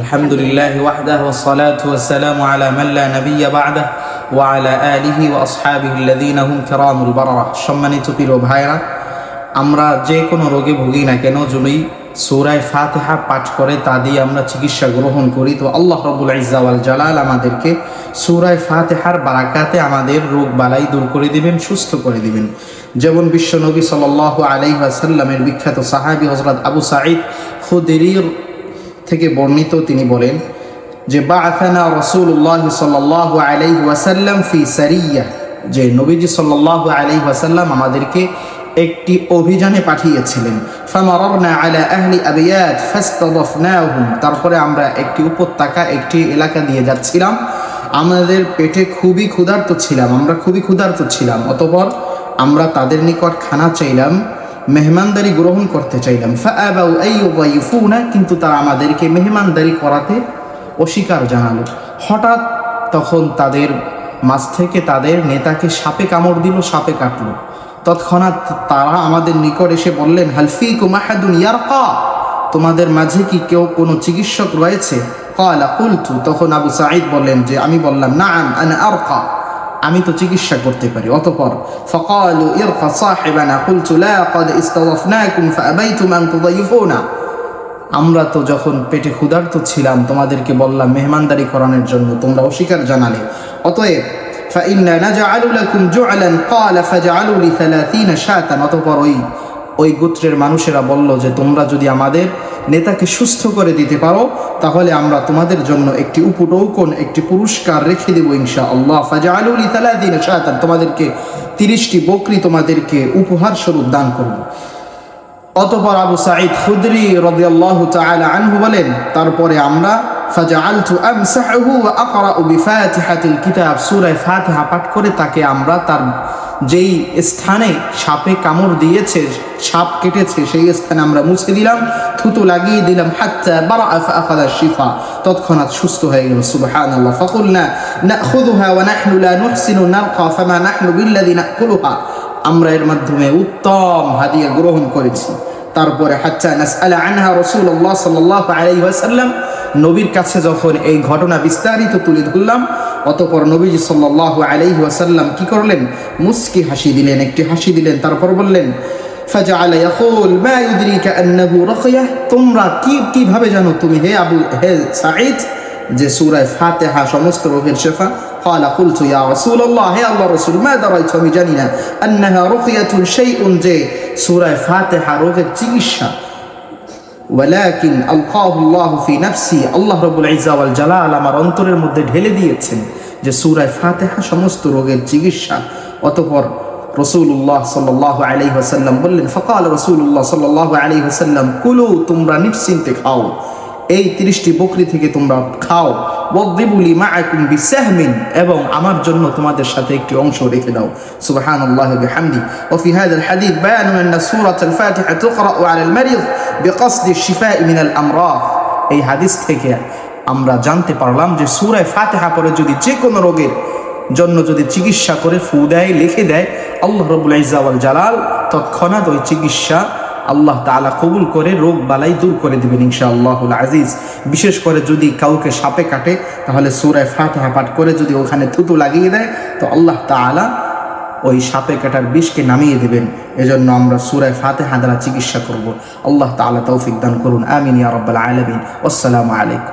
الحمد لله وحده والصلاة والسلام على من لا نبي بعده وعلى آله وأصحابه الذين هم كرام البررة সম্মানিত প্রিয় ভাইরা আমরা যে কোনো রোগে ভুগি না কেন যদি সূরায় ফাতিহা পাঠ করে তা দিয়ে আমরা চিকিৎসা গ্রহণ করি তো আল্লাহ রবুল ইজাওয়াল জালাল আমাদেরকে সূরায় ফাতিহার বারাকাতে আমাদের রোগ বালাই দূর করে দিবেন সুস্থ করে দিবেন যেমন বিশ্ব নবী সাল আলাইহি ওয়াসাল্লামের বিখ্যাত সাহাবী হজরত আবু সাঈদ খুদরির থেকে বর্ণিত তিনি বলেন যে বাআথানা রাসূলুল্লাহ সাল্লাল্লাহু আলাইহি ওয়াসাল্লাম ফি সারিয়া যে নবীজি সাল্লাল্লাহু আলাইহি ওয়াসাল্লাম আমাদেরকে একটি অভিযানে পাঠিয়েছিলেন। তারপরে আমরা একটি উপত্যকা, একটি এলাকা দিয়ে যাচ্ছিলাম। আমাদের পেটে খুবই ক্ষুধার্ত ছিলাম, আমরা খুবই ক্ষুধার্ত ছিলাম। অতঃপর আমরা তাদের নিকট খানা চাইলাম। মেহমানদারি গ্রহণ করতে চাইলাম। কিন্তু তারা আমাদেরকে মেহমানদারি করাতে অস্বীকার জানালো। হঠাৎ তখন তাদের মাঝ থেকে তাদের নেতাকে সাপে কামড় দিল, সাপে কাটলো। তৎক্ষণাৎ তারা আমাদের নিকট এসে বললেন হালফিকুম আহাদুন ইয়ারকা? তোমাদের মাঝে কি কেউ কোনো চিকিৎসক রয়েছে? কালা কুলতু। তখন আবু সাঈদ বললেন যে, আমি বললাম না আনা আরকা। আমি তো চিকিৎসা করতে পারি অতপর ফকালু ইরফা সাহিবানা কুলতু লা قد استضفناكم فابيتم ان تضيفونا আমরা তো যখন পেটে ক্ষুধার্ত ছিলাম তোমাদেরকে বললাম মেহমানদারি করানোর জন্য তোমরা অস্বীকার জানালে অতএব فإنا نجعل لكم جعلا قال فجعلوا لي 30 شاة অতঃপর ওই ওই গোত্রের মানুষেরা বলল যে তোমরা যদি আমাদের নেতাকে সুস্থ করে দিতে পারো, তাহলে আমরা তোমাদের জন্য একটি উপটৌকন, একটি পুরস্কার রেখে দেবো ইনশা আল্লাহ ফাজা আলুল ইতালাদিন শাহাতান তোমাদেরকে তিরিশটি বকরি তোমাদেরকে উপহার স্বরূপ দান করব। অতপর আবু সাঈদ খুদরি রদিয়াল্লাহ তাআলা আনহু বলেন, তারপরে আমরা ফাজআলতু আমসাহু ওয়া আকরাউ বিফাতিহাতিল কিতাব। সূরা ফাতিহা পাঠ করে তাকে আমরা তার যেই স্থানে সাপে কামড় দিয়েছে, সাপ কেটেছে, সেই স্থানে আমরা মুছে দিলাম, থুতু লাগিয়ে দিলাম, হাত্তা বারা আখাদা শিফা। তৎক্ষণাৎ সুস্থ হয়ে গেল, সুবহানাল্লাহ। ফাকুলনা নাখুযুহা ওয়া নাহনু লা নুহসিনু নালকা ফামা নাহনু বিল্লাযী নাকুলুহা। আমরা এর মাধ্যমে উত্তম হাদিয়া গ্রহণ করেছি। তারপরে হাচ্চা নাসআলা আনহা রাসূলুল্লাহ সাল্লাল্লাহু আলাইহি ওয়াসাল্লাম নবীর কাছে যখন এই ঘটনা বিস্তারিত তুলে ধরলাম অতপর নবীজি সাল্লাল্লাহু আলাইহি ওয়াসাল্লাম কি করলেন মুস্কি হাসি দিলেন একটি হাসি দিলেন তারপর বললেন ফাজআলা ইয়াকুল মা ইউদরিকা আন্নাহু রাকিয়া তোমরা কি কিভাবে জানো তুমি হে আবু হে সাঈদ যে সূরা ফাতিহা সমস্ত রোগের শেফা قال قلت يا رسول الله يا الله رسول ما دريت আমি জানি না انها رقيه شيء যে সূরা ফাতিহা রোগের চিকিৎসা ওয়ালাকিন আলকাহু আল্লাহু ফি নাফসি, আল্লাহ রাব্বুল ইজ্জা ওয়াল জালাল আমার অন্তরের মধ্যে ঢেলে দিয়েছেন যে সূরা ফাতিহা সমস্ত রোগের চিকিৎসা। অতঃপর রসুল্লাহ সাল্লাহ আলাইহি ওয়াসাল্লাম বললেন, ফকাল রসুল্লাহ সাল্লাহ আলাইহি ওয়াসাল্লাম, কুলু, তোমরা নিশ্চিন্তে খাও। এই তিরিশটি বকরি থেকে তোমরা খাও। ওয়াদিবুলি মাআকুম বিসাহমিন এবং আমার জন্য তোমাদের সাথে একটি অংশ রেখে দাও সুবহানাল্লাহ বিহামদি وفي هذا الحديث بيان أن سورة الفاتحة تقرأ على المريض بقصد الشفاء من الأمراض এই হাদিস থেকে আমরা জানতে পারলাম যে সূরা ফাতিহা পরে যদি যে কোনো রোগের জন্য যদি চিকিৎসা করে ফু দেয় লিখে দেয় আল্লাহ রবুল ইজাওয়াল জালাল তৎক্ষণাৎ ওই চিকিৎসা আল্লাহ তালা কবুল করে, রোগ বালাই দূর করে দেবেন ইনশা আল্লাহুল আজিজ। বিশেষ করে যদি কাউকে সাপে কাটে, তাহলে সুরায় ফাতেহা পাঠ করে যদি ওখানে থুতু লাগিয়ে দেয়, তো আল্লাহ তালা ওই সাপে কাটার বিষকে নামিয়ে দেবেন। এজন্য আমরা সুরায় ফাতেহা দ্বারা চিকিৎসা করব। আল্লাহ তালা তৌফিক দান করুন। আমিন ইয়া রব্বাল আলমিন। আসসালামু আলাইকুম।